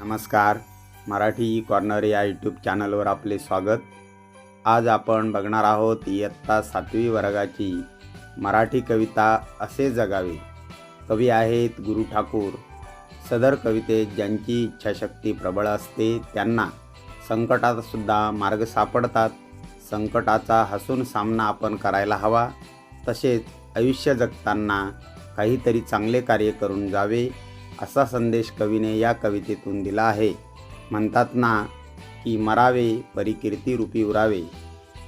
नमस्कार. मराठी कॉर्नर या यूट्यूब चॅनलवर आपले स्वागत. आज आपण बघणार आहोत इयत्ता सातवी वर्गाची मराठी कविता असे जगावे. कवी आहेत गुरु ठाकूर. सदर कवितेत ज्यांची इच्छाशक्ती प्रबळ असते त्यांना संकटातसुद्धा मार्ग सापडतात. संकटाचा हसून सामना आपण करायला हवा. तसेच आयुष्य जगताना काहीतरी चांगले कार्य करून जावे. असा संदेश कवीने या कवितेतून दिला आहे. म्हणतात ना की मरावे परिकीर्ती रूपी उरावे.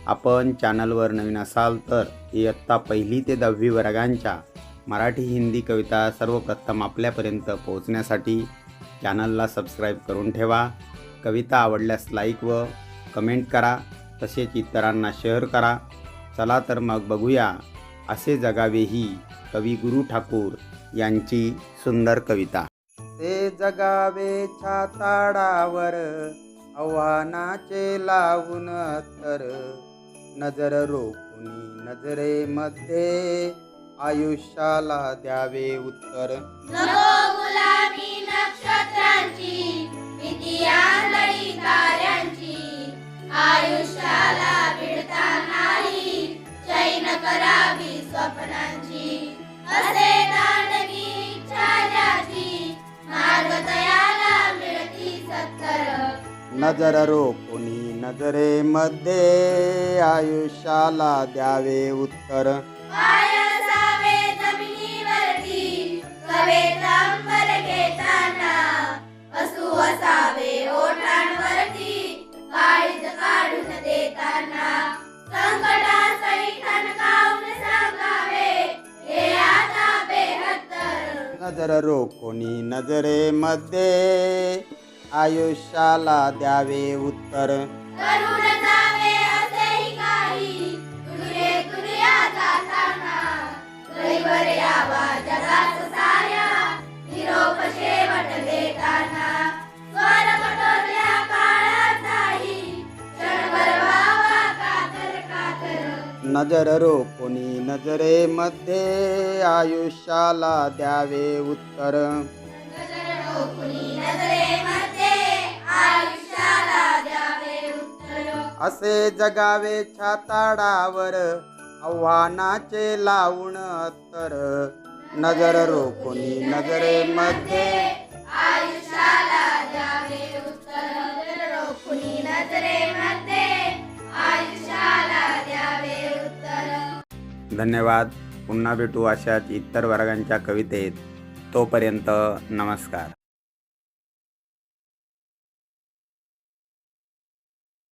आपण चॅनलवर नवीन असाल तर इयत्ता पहिली ते दहावी वर्गांच्या मराठी हिंदी कविता सर्वप्रथम आपल्यापर्यंत पोहोचण्यासाठी चॅनलला सबस्क्राईब करून ठेवा. कविता आवडल्यास लाईक व कमेंट करा. तसेच इतरांना शेअर करा. चला तर मग बघूया. असे जगावे ही कवी गुरु ठाकूर यांची सुंदर कविता. ते जगावे छाताडावर आव्हानाचे लावून तर नजर रोखुनी नजरेमध्ये आयुष्याला द्यावे उत्तर. नको गुलामी नक्षत्रांची नजर रोखुनी नजरेमध्ये आयुष्याला द्यावे उत्तर. नजर रोखुनी नजरेमध्ये आयुष्याला द्यावे उत्तर. करून जावे असेही काही. तुरे तुर्या असे जगावे छाताडावर आव्हानाचे लावून तर नजर रोखुनी नजरेमध्ये नजर धन्यवाद. पुन्हा भेटू अशाच इतर वर्गांच्या कवितेत. तोपर्यंत नमस्कार.